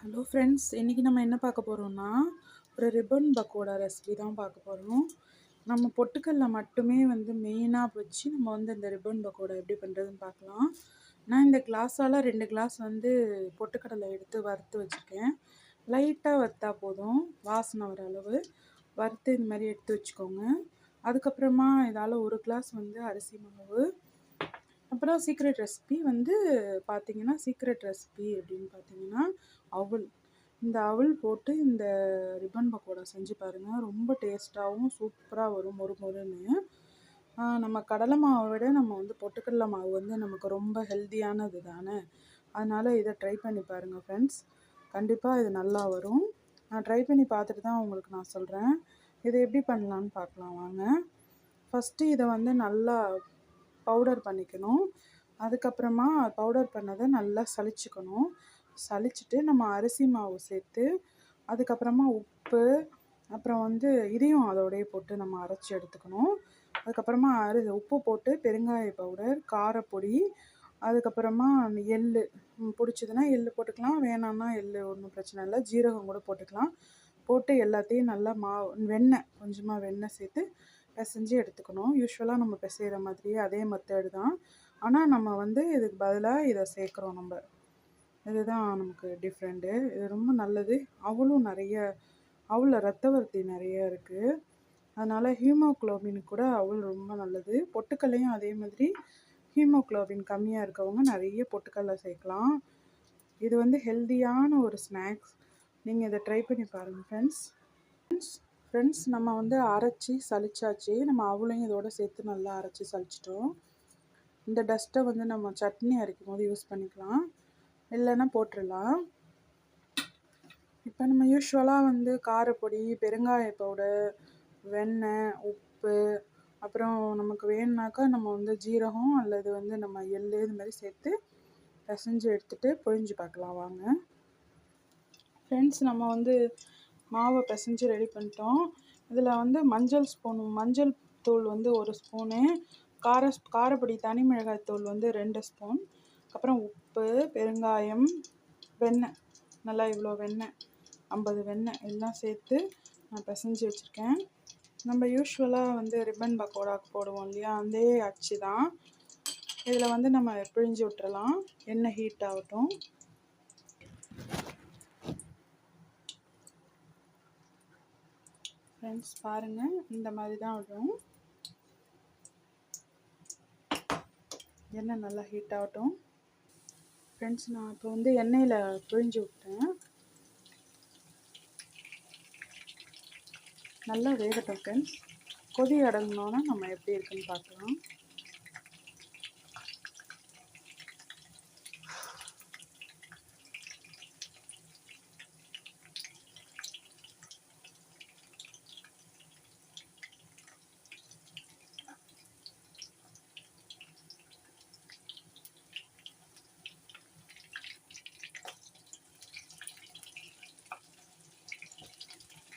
Hello friends இன்றைக்கி நம்ம என்ன பார்க்க போகிறோம்னா ஒரு ரிப்பன் பக்கோடா ரெசிபி தான் பார்க்க போகிறோம் நம்ம பொட்டுக்கல்ல மட்டுமே வந்து மெயினாக வச்சு நம்ம வந்து இந்த ரிப்பன் பக்கோடா எப்படி பண்ணுறதுன்னு பார்க்கலாம். நான் இந்த கிளாஸால் ரெண்டு கிளாஸ் வந்து பொட்டுக்கடலை எடுத்து வறுத்து வச்சுருக்கேன். லைட்டாக வறுத்தா போதும் வாசனை வர அளவு. வறுத்து இந்த மாதிரி எடுத்து வச்சுக்கோங்க. அதுக்கப்புறமா இதால் ஒரு கிளாஸ் வந்து அரிசி மாவு அப்புறம் சீக்ரெட் ரெசிபி வந்து பார்த்தீங்கன்னா சீக்ரெட் ரெசிபி அப்படின்னு பார்த்தீங்கன்னா அவல். இந்த அவல் போட்டு இந்த ரிப்பன் பக்கோடா செஞ்சு பாருங்கள் ரொம்ப டேஸ்ட்டாகவும் சூப்பராக வரும் மொறு மொறுன்னு. நம்ம கடலை மாவை விட நம்ம வந்து பொட்டுக்கடலை மாவு வந்து நமக்கு ரொம்ப ஹெல்த்தியானது தானே? அதனால் இதை ட்ரை பண்ணி பாருங்கள் ஃப்ரெண்ட்ஸ் கண்டிப்பாக இது நல்லா வரும். நான் ட்ரை பண்ணி பார்த்துட்டு தான் உங்களுக்கு நான் சொல்கிறேன் இதை எப்படி பண்ணலான்னு பார்க்கலாம் வாங்க. ஃபஸ்ட்டு இதை வந்து நல்லா பவுடர் பண்ணிக்கணும். அதுக்கப்புறமா பவுடர் பண்ணதை நல்லா சலிச்சுக்கணும் சலிச்சுட்டு நம்ம அரிசி மாவு சேர்த்து அதுக்கப்புறமா உப்பு அப்புறம் வந்து இதையும் அதோடய போட்டு நம்ம அரைச்சி எடுத்துக்கணும். அதுக்கப்புறமா அரி உப்பு போட்டு பெருங்காய பவுடர் காரப்பொடி அதுக்கப்புறமா எள் பிடிச்சதுன்னா எள் போட்டுக்கலாம். வேணான்னா எள் ஒன்றும் பிரச்சனை இல்லை. ஜீரகம் கூட போட்டுக்கலாம். போட்டு எல்லாத்தையும் நல்லா மா வெண்ணெய் கொஞ்சமாக வெண்ணெய் சேர்த்து பிசைஞ்சு எடுத்துக்கணும். யூஸ்வலாக நம்ம பிசைகிற மாதிரியே அதே மெத்தேடு தான். ஆனால் நம்ம வந்து இதுக்கு பதிலாக இதை சேர்க்குறோம் நம்ம. இதுதான் நமக்கு டிஃப்ரெண்ட்டு இது ரொம்ப நல்லது. அவளும் நிறைய அவளில் ரத்தவர்த்தி நிறைய இருக்குது அதனால் ஹீமோக்ளோபின் கூட அவள் ரொம்ப நல்லது. பொட்டுக்கல்லையும் அதே மாதிரி ஹீமோக்ளோபின் கம்மியாக இருக்கவங்க நிறைய பொட்டுக்கல்லை சேர்க்கலாம். இது வந்து ஹெல்த்தியான ஒரு ஸ்நாக்ஸ் நீங்கள் இதை ட்ரை பண்ணி பாருங்கள் ஃப்ரெண்ட்ஸ் ஃப்ரெண்ட்ஸ் ஃப்ரெண்ட்ஸ் நம்ம வந்து அரைச்சி சளிச்சாச்சு. நம்ம அவளையும் இதோட சேர்த்து நல்லா அரைச்சி சளிச்சிட்டோம். இந்த டஸ்ட்டை வந்து நம்ம சட்னி அரைக்கும் போது யூஸ் பண்ணிக்கலாம். இல்லைன்னா போட்டுடலாம் இப்போ நம்ம யூஸ்வலாக வந்து காரப்பொடி பெருங்காய பவுடர் வெண்ணெய் உப்பு அப்புறம் நமக்கு வேணுனாக்கா நம்ம வந்து ஜீரகம் அல்லது வந்து நம்ம எள் இது மாதிரி சேர்த்து பிசைஞ்சு எடுத்துகிட்டு பொழிஞ்சு பார்க்கலாம். வாங்க. ஃப்ரெண்ட்ஸ் நம்ம வந்து மாவை பிசைஞ்சு ரெடி பண்ணிட்டோம். இதில் வந்து மஞ்சள் ஸ்பூன் மஞ்சள் தூள் வந்து ஒரு ஸ்பூனு கார காரப்பொடி தனி மிளகாய் தூள் வந்து ரெண்டு ஸ்பூன் அப்புறம் உப்பு பெருங்காயம் வெண்ணெய் நல்லா இவ்வளோ வெண்ணெய் ஐம்பது வெண்ணெய் எல்லாம் சேர்த்து நான் பிசைஞ்சு வச்சுருக்கேன். நம்ம யூஸ்வலாக வந்து ரிப்பன் பக்கோடாக்கு போடுவோம் இல்லையா? அதே அச்சு தான். இதில் வந்து நம்ம பிழிஞ்சு விட்டுறலாம். எண்ணெய் ஹீட் ஆகட்டும். ஃப்ரெண்ட்ஸ் பாருங்கள் இந்த மாதிரி தான் விடும் எண்ணெய் நல்லா ஹீட் ஆகட்டும். ஃப்ரெண்ட்ஸ் நான் இப்போ வந்து எண்ணெயில் பிழிஞ்சு விட்டேன். நல்லா வேகட்டும் ஃப்ரெண்ட்ஸ் கொதி அடங்கினோன்னா நம்ம எப்படி இருக்குன்னு பார்க்கலாம்.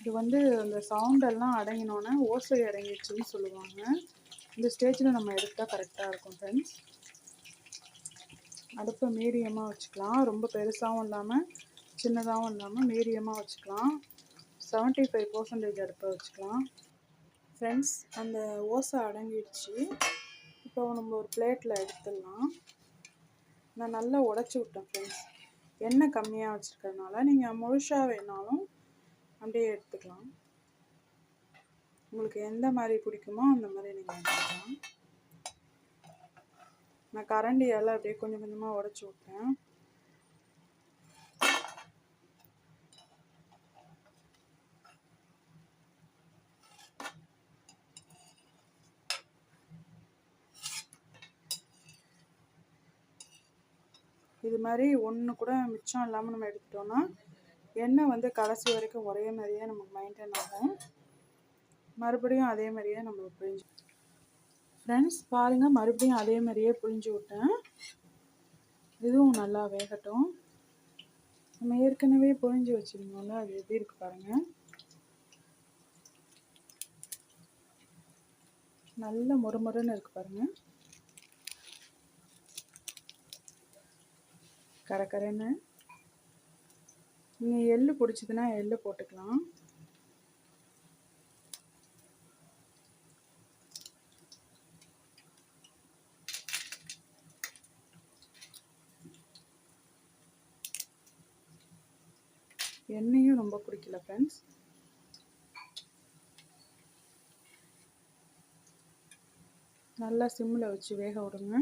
இது வந்து அந்த சவுண்டெல்லாம் அடங்கினோன்னே ஓசை இறங்கிடுச்சுன்னு சொல்லுவாங்க. இந்த ஸ்டேஜில் நம்ம எடுத்தால் கரெக்டாக இருக்கும் ஃப்ரெண்ட்ஸ் அடுப்பை மீடியமாக வச்சுக்கலாம். ரொம்ப பெருசாகவும் இல்லாமல் சின்னதாகவும் இல்லாமல் மீடியமாக வச்சுக்கலாம். செவன்ட்டி ஃபைவ் பர்சன்டேஜ் அடுப்பை வச்சுக்கலாம். ஃப்ரெண்ட்ஸ் அந்த ஓசை அடங்கிடுச்சு. இப்போ நம்ம ஒரு பிளேட்டில் எடுத்துடலாம். நான் நல்லா உடச்சி விட்டேன் ஃப்ரெண்ட்ஸ் எண்ணெய் கம்மியாக வச்சுருக்கறனால நீங்கள் முழுசாக வேணாலும் அப்படியே எடுத்துக்கலாம். உங்களுக்கு எந்த மாதிரி பிடிக்குமோ அந்த மாதிரி நீங்கள் எடுத்துக்கலாம். நான் கரண்டியால் அப்படியே கொஞ்சம் கொஞ்சமாக உடச்சி விட்டேன். இது மாதிரி ஒன்று கூட மிச்சம் இல்லாமல் நம்ம எடுத்துட்டோம்னா எண்ணெய் வந்து கடைசி வரைக்கும் ஒரே மாதிரியே நமக்கு மெயின்டைன் ஆகும். மறுபடியும் அதே மாதிரியே நம்ம பிழிஞ்சு ஃப்ரெண்ட்ஸ் பாருங்கள் மறுபடியும் அதே மாதிரியே புழிஞ்சு விட்டேன். இதுவும் நல்லா வேகட்டும். நம்ம ஏற்கனவே புழிஞ்சு வச்சுருந்தோம்ல அது எப்படி இருக்கு பாருங்கள் நல்ல முறுமுறுன்னு இருக்கு பாருங்கள் கரக்கரைன்னு நீங்கள் எள்ளு பிடிச்சதுன்னா எள்ளு போட்டுக்கலாம். எண்ணெயும் ரொம்ப பிடிக்கல ஃப்ரெண்ட்ஸ் நல்லா சிம்மில் வச்சு வேக விடுங்க.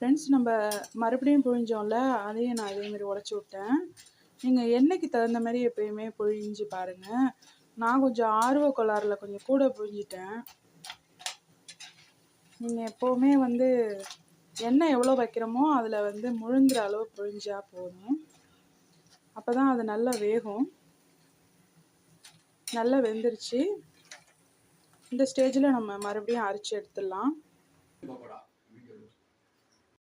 ஃப்ரெண்ட்ஸ் நம்ம மறுபடியும் புழிஞ்சோம்ல அதையும் நான் அதேமாரி உடச்சி விட்டேன். நீங்கள் எண்ணெய்க்கு தகுந்த மாதிரி எப்பயுமே புழிஞ்சு பாருங்கள் நான் கொஞ்சம் ஆர்வ கோளாறில் கொஞ்சம் கூட புழிஞ்சிட்டேன் நீங்கள் எப்போவுமே வந்து எண்ணெய் எவ்வளோ வைக்கிறோமோ அதில் வந்து முழுங்குற அளவு புழிஞ்சா போதும். அப்போ தான் அது நல்லா வேகும். நல்லா வெந்துருச்சு. இந்த ஸ்டேஜில் நம்ம மறுபடியும் அரைச்சி எடுத்துடலாம்.